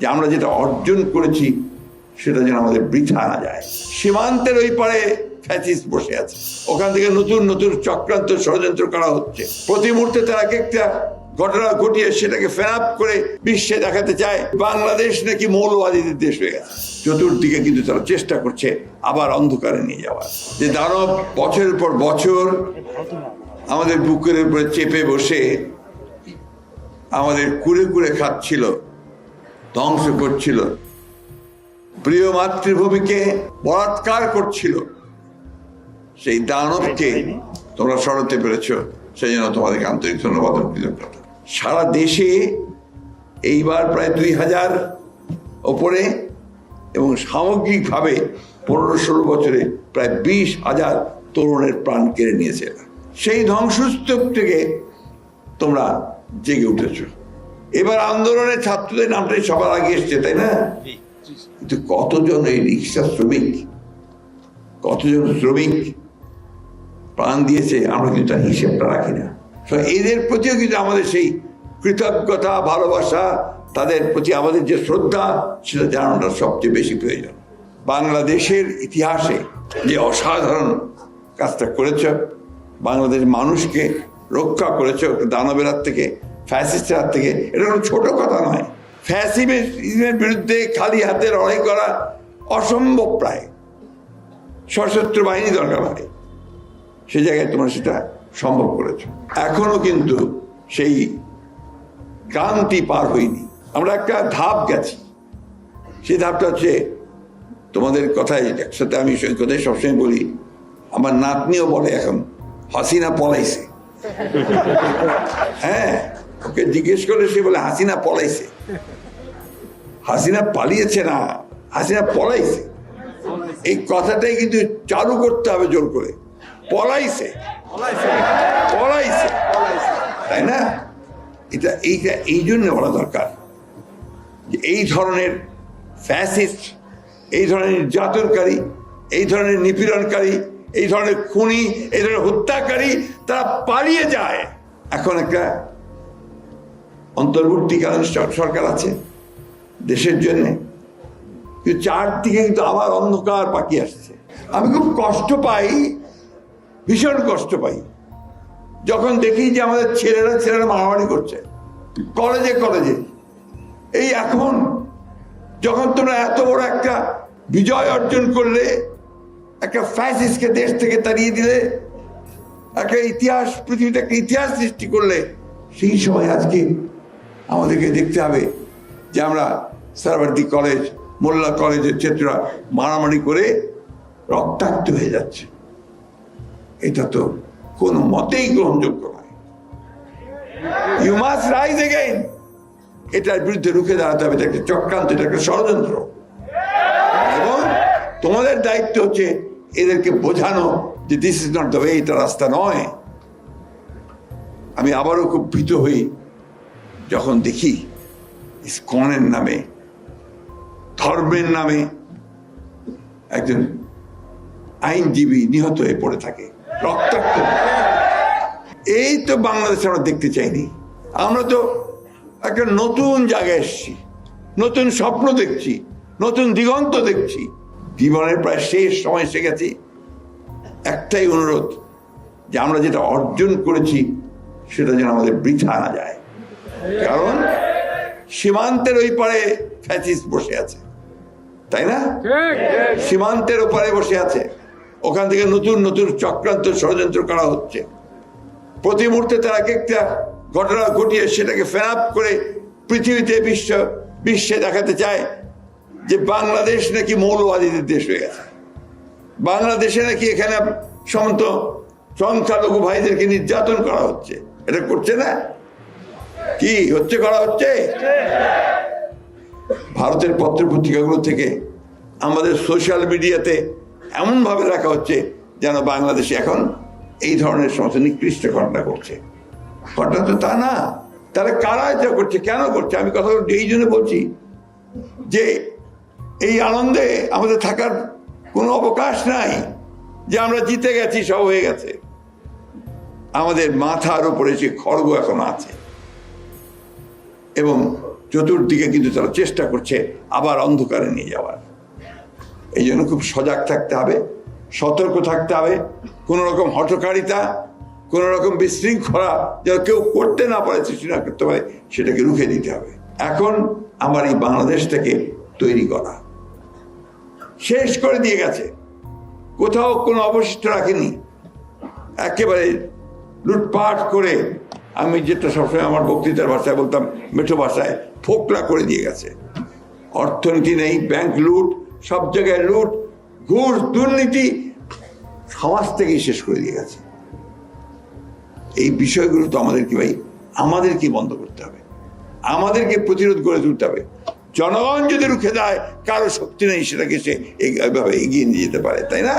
যে আমরা যেটা অর্জন করেছি, সেটা যেন আমাদের বৃথা না যায়। সীমান্তের ওই পারে ফ্যাসিস বসে আছে। ওখান থেকে নতুন নতুন চক্রান্ত ষড়যন্ত্র করা হচ্ছে। প্রতি মুহূর্তে তারা এক একটা ঘটনা ঘটিয়ে সেটাকে ফেরাপ করে বিশ্বে দেখাতে চায়। বাংলাদেশ নাকি মৌলবাদীদের দেশ হয়ে গেছে। চতুর্দিকে কিন্তু তারা চেষ্টা করছে আবার অন্ধকারে নিয়ে যাওয়ার। যে দানব বছরের পর বছর আমাদের বুকের উপরে চেপে বসে আমাদের কুড়ে কুড়ে খাচ্ছিল ধ্বংস করছিল। প্রিয় মাতৃভূমিকে বলাৎকার করছিল। সেই দানবকে তোমরা সরাতে পেরেছ। সেই জন্য তোমাদেরকে আন্তরিক ধন্যবাদ কৃতজ্ঞতা সারা দেশে এইবার প্রায় দুই হাজার ওপরে এবং সামগ্রিকভাবে পনেরো ষোলো বছরে প্রায় বিশ হাজার তরুণের প্রাণ কেড়ে নিয়েছে। সেই ধ্বংসস্তূপ থেকে তোমরা জেগে উঠেছ। এবার আন্দোলনের ছাত্রদের নামটাই সবার আগে এসছে তাই না? কিন্তু কতজন এই রিক্সা শ্রমিক কতজন শ্রমিক প্রাণ দিয়েছে আমরা কিন্তু তার হিসেবটা রাখি না। তো এদের প্রতিও কিন্তু আমাদের সেই কৃতজ্ঞতা ভালোবাসা তাদের প্রতি আমাদের যে শ্রদ্ধা সেটা জানানোটা সবচেয়ে বেশি প্রয়োজন। বাংলাদেশের ইতিহাসে যে অসাধারণ কাজটা করেছ বাংলাদেশ মানুষকে রক্ষা করেছ দানবের হাত থেকে ফ্যাসিস্টের হাত থেকে। এটা কোনো ছোট কথা নয়। ফ্যাসিজমের বিরুদ্ধে খালি হাতে লড়াই করা অসম্ভব প্রায়। সশস্ত্র বাহিনী দরকার হয় সে জায়গায় তোমরা সেটা সম্ভব করেছ। এখনও কিন্তু সেই ক্রান্তি পার হইনি আমরা একটা ধাপ গেছি। সেই ধাপটা হচ্ছে তোমাদের কথাই একসাথে আমি কথাই সবসময় বলি, আমার নাতনিও বলে এখন, হাসিনা পলাইছে। হ্যাঁ ওকে জিজ্ঞেস করে সে বলে হাসিনা পলাইছে। হাসিনা পালিয়েছে না হাসিনা পলাইছে। এই কথাটাই কিন্তু চালু করতে হবে জোর করে। পলাইছে। পলাইছে। তাই না? এটা এইটা এই জন্য বলা দরকার যে এই ধরনের ফ্যাসিস্ট এই ধরনের নির্যাতনকারী এই ধরনের নিপীড়নকারী এই ধরনের খুনি এই ধরনের হত্যাকারী তারা পালিয়ে যায়। এখন একটা অন্তর্বর্তীকালীন সর- সরকার আছে দেশের জন্যে। কিন্তু চারদিকে কিন্তু আবার অন্ধকার পাকি আসছে। আমি খুব কষ্ট পাই, ভীষণ কষ্ট পাই। যখন দেখি যে আমাদের ছেলেরা ছেলেরা মারামারি করছে, কলেজে কলেজে। এই এখন যখন তোমরা এত বড় একটা বিজয় অর্জন করলে, একটা ফ্যাসিসকে দেশ থেকে তাড়িয়ে দিলে, একটা ইতিহাস, পৃথিবীতে একটা ইতিহাস সৃষ্টি করলে, সেই সময় আজকে আমাদেরকে দেখতে হবে যে আমরা সারাবর্তী কলেজ, মোল্লা কলেজের ছাত্ররা মারামারি করে রক্তাক্ত হয়ে যাচ্ছে। এটা তো কোনো মতেই গ্রহণযোগ্য নয়। ইউ রাইজ এগেইন এটার বিরুদ্ধে রুখে দাঁড়াতে হবে, এটা একটা চক্রান্ত, এটা একটা ষড়যন্ত্র। এবং তোমাদের দায়িত্ব হচ্ছে এদেরকে বোঝানো যে this is not the way এটা রাস্তা নয়। আমি আবারও খুব ভীত হই যখন দেখি ইস্কনের নামে, ধর্মের নামে একজন আইনজীবী নিহত হয়ে পড়ে থাকে, রক্তাক্ত। এই তো বাংলাদেশ আমরা দেখতে চাইনি। আমরা তো একটা নতুন জায়গায় এসেছি, নতুন স্বপ্ন দেখছি, নতুন দিগন্ত দেখছি। জীবনের প্রায় শেষ সময় এসে গেছি। একটাই অনুরোধ, যে আমরা যেটা অর্জন করেছি, সেটা যেন আমাদের বৃথা না যায়। কারণ সীমান্তের ওই পারে ফ্যাসিস বসে আছে। তাই না? সীমান্তের ওপারে বসে আছে। ওখান থেকে নতুন নতুন চক্রান্ত ষড়যন্ত্র করা হচ্ছে। প্রতি মুহূর্তে তারা এক একটা ঘটনা ঘটিয়ে সেটাকে ফেরাপ করে পৃথিবীতে বিশ্ব বিশ্বে দেখাতে চায় যে বাংলাদেশ নাকি মৌলবাদীদের দেশ হয়ে গেছে। বাংলাদেশে নাকি এখানে সমস্ত সংখ্যালঘু ভাইদেরকে নির্যাতন করা হচ্ছে। এটা করছে না? কি হচ্ছে, করা হচ্ছে? ভারতের পত্র পত্রিকাগুলো থেকে আমাদের সোশ্যাল মিডিয়াতে এমনভাবে রাখা হচ্ছে যেন বাংলাদেশে এখন এই ধরনের সমস্ত নিকৃষ্ট ঘটনা করছে ঘটনা তো তা না। তারা কারা এটা করছে, কেন করছে? আমি কথা এই জন্য বলছি যে এই আনন্দে আমাদের থাকার কোনো অবকাশ নাই যে আমরা জিতে গেছি, সব হয়ে গেছে। আমাদের মাথার উপরে যে খড়গ এখন আছে। এবং চতুর্দিকে কিন্তু তারা চেষ্টা করছে আবার অন্ধকারে নিয়ে যাওয়ার। এই জন্য খুব সজাগ থাকতে হবে, সতর্ক থাকতে হবে, কোনো রকম হটকারিতা কোনো রকম বিশৃঙ্খলা যেন কেউ করতে না পারে, সৃষ্টি না করতে পারে, সেটাকে রুখে দিতে হবে। এখন আমার এই বাংলাদেশটাকে তৈরি করা। শেষ করে দিয়ে গেছে। কোথাও কোনো অবশিষ্ট রাখেনি। একেবারে লুটপাট করে আমি যেটা সবসময় আমার বক্তৃতার ভাষায় বলতাম, মেঠো ভাষায় ফোকলা করে দিয়ে গেছে। অর্থনীতি নেই, ব্যাংক লুট, সব জায়গায় লুট, ঘুষ, দুর্নীতি সমাজ থেকেই শেষ করে দিয়ে গেছে। এই বিষয়গুলো তো আমাদেরকে ভাই, আমাদেরকে বন্ধ করতে হবে। আমাদেরকে প্রতিরোধ করে তুলতে হবে। জনগণ যদি রুখে দেয় কারও শক্তি নেই সেটাকে সে এভাবে এগিয়ে নিয়ে যেতে পারে, তাই না?